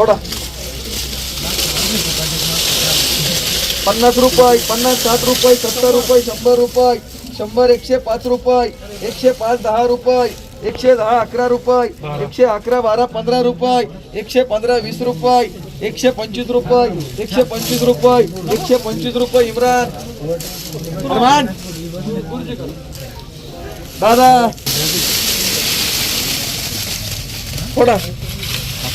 थोडा पन्नास रुपये पन्नास साठ रुपये सत्तर रुपये शंभर रुपये शंभर एकशे पाच रुपये एकशे पाच दहा रुपये एकशे दहा अकरा रुपये एकशे अकरा बारा पंधरा रुपये एकशे पंधरा वीस रुपये एकशे पंचवीस रुपये एकशे पंचवीस रुपये एकशे पंचवीस रुपये इम्रान. इम्रान. दादा. थोडा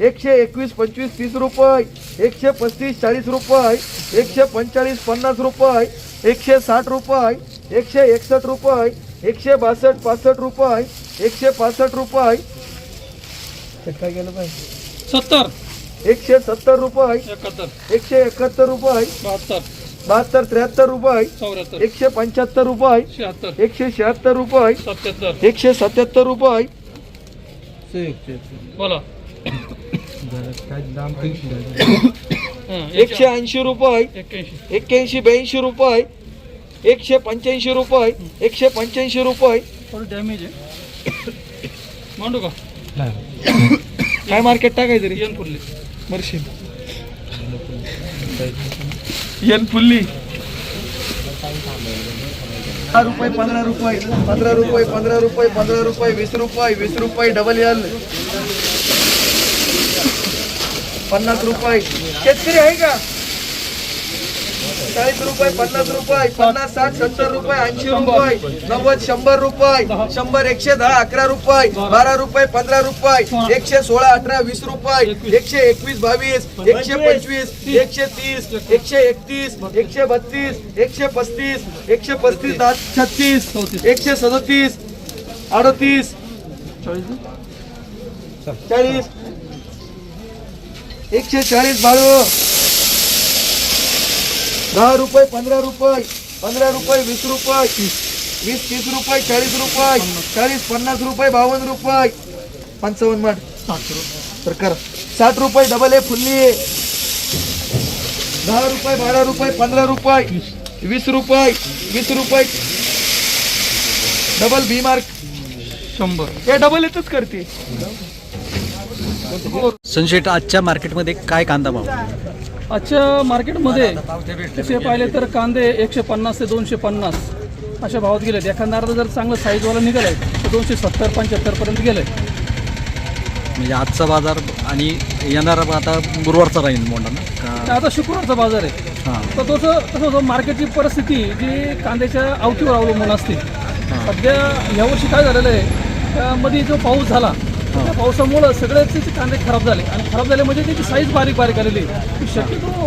एकशे एकवीस पंचवीस तीस रुपये. एकशे पस्तीस चाळीस रुपये. एकशे पंचेचाळीस पन्नास रुपये. एकशे साठ रुपये. एकशे एकसष्ट रुपये. एकशे बासष्ट पासष्ट रुपये. एकशे पासष्ट रुपये. काय गेलं पाहिजे सत्तर. एकशे सत्तर रुपये. एकाहत्तर. एकशे एकाहत्तर रुपये. बहात्तर. बहात्तर त्र्याहत्तर रुपये. चौऱ्याहत्तर. एकशे पंच्याहत्तर रुपये. शहात्तर. एकशे शहात्तर रुपये. सत्याहत्तर. एकशे सत्याहत्तर रुपये. बोला. एकशे ऐंशी रुपये. एक्क्याऐंशी एक्क्याऐंशी ब्याऐंशी रुपये. एकशे पंच्याऐंशी रुपये. एकशे पंच्याऐंशी रुपये. थोडं डॅमेज आहे. मांडू का? काय मार्केट टाकायचं रे येन फुडली मर्शी येन फुल्ली. दहा रुपये पंधरा रुपये पंधरा रुपये पंधरा रुपये पंधरा रुपये वीस रुपये वीस रुपये डबल एल पन्नास रुपये. शेतकरी आहे का? चाळीस रुपये पन्नास रुपये पन्नास साठ सत्तर रुपये ऐंशी रुपये नव्वद शंभर रुपये शंभर एकशे दहा अकरा रुपये बारा रुपये पंधरा रुपये एकशे सोळा अठरा वीस रुपये एकशे एकवीस बावीस एकशे पंचवीस एकशे तीस एकशे एकतीस एकशे बत्तीस एकशे पस्तीस एकशे पस्तीस दहा छत्तीस एकशे सदतीस अडतीस चाळीस एकशे चाळीस बाळू दहा रुपये पंधरा रुपये पंधरा रुपये वीस रुपये वीस तीस रुपये चाळीस रुपये चाळीस पन्नास रुपये बावन्न रुपये. पंचावन्न माठ तर करा. साठ रुपये डबल ए फुल्ली. दहा रुपये बारा रुपये पंधरा रुपये वीस रुपये वीस रुपये. डबल बी मार्क शंभर. हे डबल येतच करते. सनशेट आजच्या मार्केटमध्ये काय कांदा भाव? आजच्या मार्केटमध्ये तसे पाहिले तर कांदे एकशे पन्नास ते दोनशे पन्नास अशा भावात गेलेत. एखादा अर्धा जर चांगलं साईजवाला निघालाय तर दोनशे सत्तर पंच्याहत्तरपर्यंत गेलंय म्हणजे आजचा बाजार आणि येणारा आता गुरुवारचा राहील मोंडा ना? का? आता शुक्रवारचा बाजार आहे. हां. तर तसं तसं होतं मार्केटची परिस्थिती जी कांद्याच्या आवतीवर अवलंबून असते. सध्या यावर्षी काय झालेलं आहे त्यामध्ये जो पाऊस झाला त्या पावसामुळं सगळेच त्याचे कांदे खराब झाले. आणि खराब झाले म्हणजे त्याची साईज बारीक बारीक आलेली आहे. शक्यतो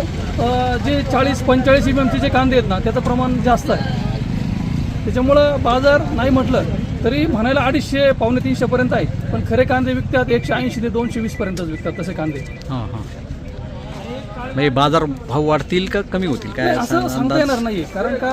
जे चाळीस पंचेचाळीस एम एमचे जे कांदे आहेत ना त्याचं प्रमाण जास्त आहे. त्याच्यामुळं बाजार नाही म्हटलं तरी म्हणायला अडीचशे पावणे तीनशेपर्यंत आहे पण खरे कांदे विकतात एकशे ऐंशी ते दोनशे वीसपर्यंतच विकतात तसे कांदे. हां हां. म्हणजे बाजार भाव वाढतील का कमी होतील? काय असं सांगता येणार नाही कारण का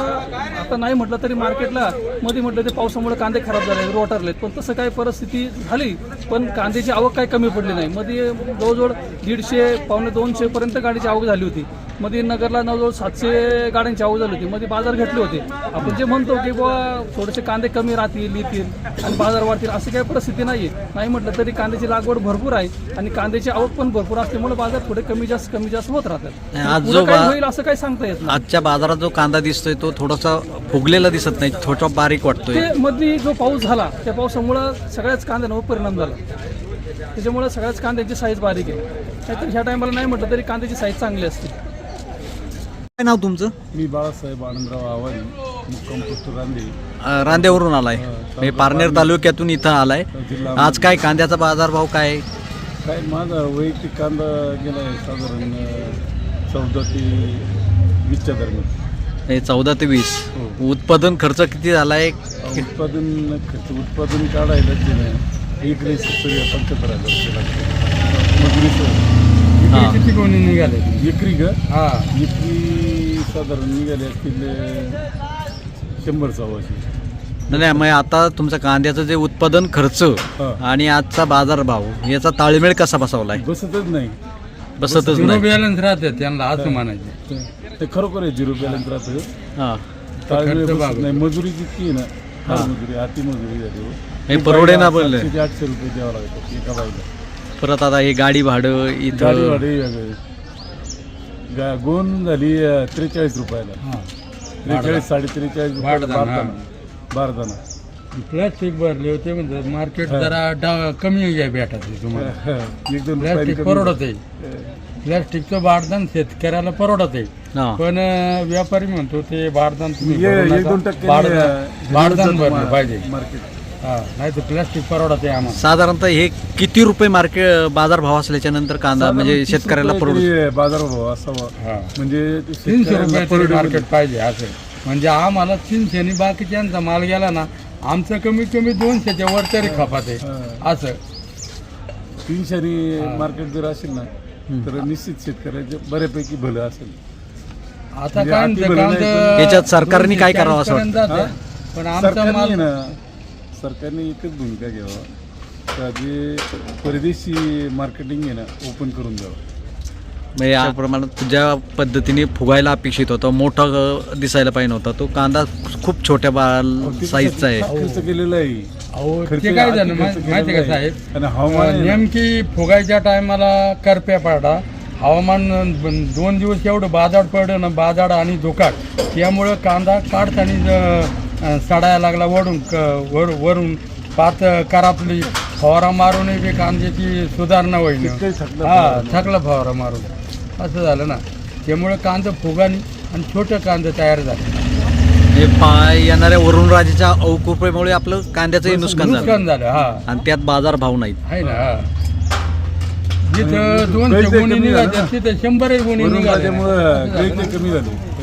आता नाही म्हटलं तरी मार्केटला मध्ये म्हटलं ते पावसामुळे कांदे खराब झाले रोटारलेत पण तसं काही परिस्थिती झाली पण कांद्याची आवक काही कमी पडली नाही. मध्ये जवळजवळ दीडशे पावणे दोनशे पर्यंत गाडीची आवक झाली होती. मध्ये नगरला जवळजवळ सातशे गाड्यांची आवक झाली होती. मध्ये बाजार घटले होते. आपण जे म्हणतो की बुवा थोडेसे कांदे कमी राहतील येतील आणि बाजार वाढतील असं काही परिस्थिती नाही आहे नाही म्हटलं तरी कांद्याची लागवड भरपूर आहे आणि कांद्याची आवक पण भरपूर असल्यामुळे बाजार थोडे कमी जास्त कमी जास्त होत राहतात. आज पुढं जो काय होईल असं काही सांगता येत आजच्या बाजारात जो कांदा दिसतोय तो थोडासा फुगलेला दिसत नाही थोडा बारीक वाटतोय. मध्ये जो पाऊस झाला त्या पावसामुळं सगळ्याच कांद्यांवर परिणाम झाला. त्याच्यामुळे सगळ्याच कांद्याची साईज बारीक आहे. नाहीतर ह्या टायमाला नाही म्हटलं तरी कांद्याची साईज चांगली असते. काय नाव तुमचं? मी बाळासाहेब आनंदराव आव्हाडी मुक्काम पोस्ट रांदे अ, रांदेवरून आलाय. म्हणजे पारनेर तालुक्यातून इथं आलाय. आज काय कांद्याचा बाजारभाव काय? आहे? काय माझा वैयक्तिक कांदा गेला आहे साधारण चौदा ते वीसच्या दरम्यान. हे चौदा ते वीस. हो. उत्पादन खर्च किती झालाय? उत्पादन खर्च उत्पादन काढायला गेलं एक रेस सगळ्या पंच्याहत्तर हजार रुपये हा. किती कोणी निघाले? एकरी का? हा. एकरी साधारण निघाले असतील शंभर सव्वाशे. नाही मग आता तुमचं कांद्याचं जे उत्पादन खर्च हा. आणि आजचा बाजारभाव याचा ताळमेळ कसा बसवलाय? बसतच नाही. बसतच नाही. बॅलन्स राहते त्यांना असं म्हणायचं. ते- खरोखर आहे झिरो बॅलन्स राहतं. हा. ताळमेळ बसत नाही. मजुरी जितकी आहे ना मजुरी अति मजुरी झाली हो. परवडे ना ते आठशे रुपये द्यावं लागतात एका बाईला. परत आता हे गाडी भाडं गाडी इथं भाडे वेगळे. गा- गोन झाली अं, त्रेचाळीस रुपयाला. त्रेचाळीस साडे त्रेचाळीस रुपयाला बारदाना, बारदाना. बारदाना प्लॅस्टिक भरले होते म्हणजे मार्केट जरा डा- कमी आहे भेटत तुम्हाला एक दोन प्लॅस्टिक रुपयाला परवडत आहे. प्लॅस्टिकचं बारदान शेतकऱ्याला परवडत आहे. हा. पण अं, व्यापारी म्हणतो ते बारदान तुम्ही ये- भरू एक नका. दोन टक्के बारदान बारदान भरलं पाहिजे. मार्केट नाही तर प्लॅस्टिक परवडत आहे आम्हाला. साधारणतः हे किती रुपये मार्केट बाजारभाव असल्याच्या नंतर कांदा म्हणजे शेतकऱ्याला परवडतो बाजार भाव असावा. हा. म्हणजे ते तीनशे रुपये परवडेल. मार्केट पाहिजे असं. म्हणजे आम्हाला तीनशे आणि बाकीच्यांचा माल गेला ना आमचं कमीत कमी दोनशेच्या वर तरी खपात. आहे हा. असं. तीनशे मार्केट जर असेल ना तर निश्चित शेतकऱ्याचे बऱ्यापैकी भलं असेल. आता म्हणजे काय अति कांदा. याच्यात सरकारने काय करावं असं जातं. पण आमचा सरकारने माल ना सरकारने एकच भूमिका घ्यावा का जे परदेशी मार्केटिंग आहे ना ओपन करून द्यावं. म्हणजे या प्रमाणात ज्या पद्धतीने फुगायला अपेक्षित होता मोठा अ, दिसायला पाहिजे होता तो कांदा खूप छोट्या बा साईजचा आहे. खर्च केलेला आहे. अहो खर्च ते काय झालं अति मा- खर्च माहिती का केलेला आहे. साहेब? आणि हवामान आहे ना, नेमकी फुगायच्या टायमाला करप्या पडा हवामान ब- दोन दिवस एवढं बाजाड पडलं ना बाजाड आणि धोकाट त्यामुळं कांदा काढताना सडायला लागला वडून क- वर वरून पात करापली फवारा मारूनही बी कांद्याची सुधारणा होईल हा फवारा थकला फवारा मारून. असं झालं ना. त्यामुळं कांदा फुगानी आणि छोटं कांदा तयार झालं. हे पा येणाऱ्या वरुण राजाच्या अवकृपेमुळे आपलं कांद्याचंही नुकसान झालं नुकसान झालं. हा. आणि त्यात बाजारभाव नाहीत. आहे ना हा. जिथं दोनशे गुणी निघाले तिथं शंभर गुणी निघाले. कमी झाली.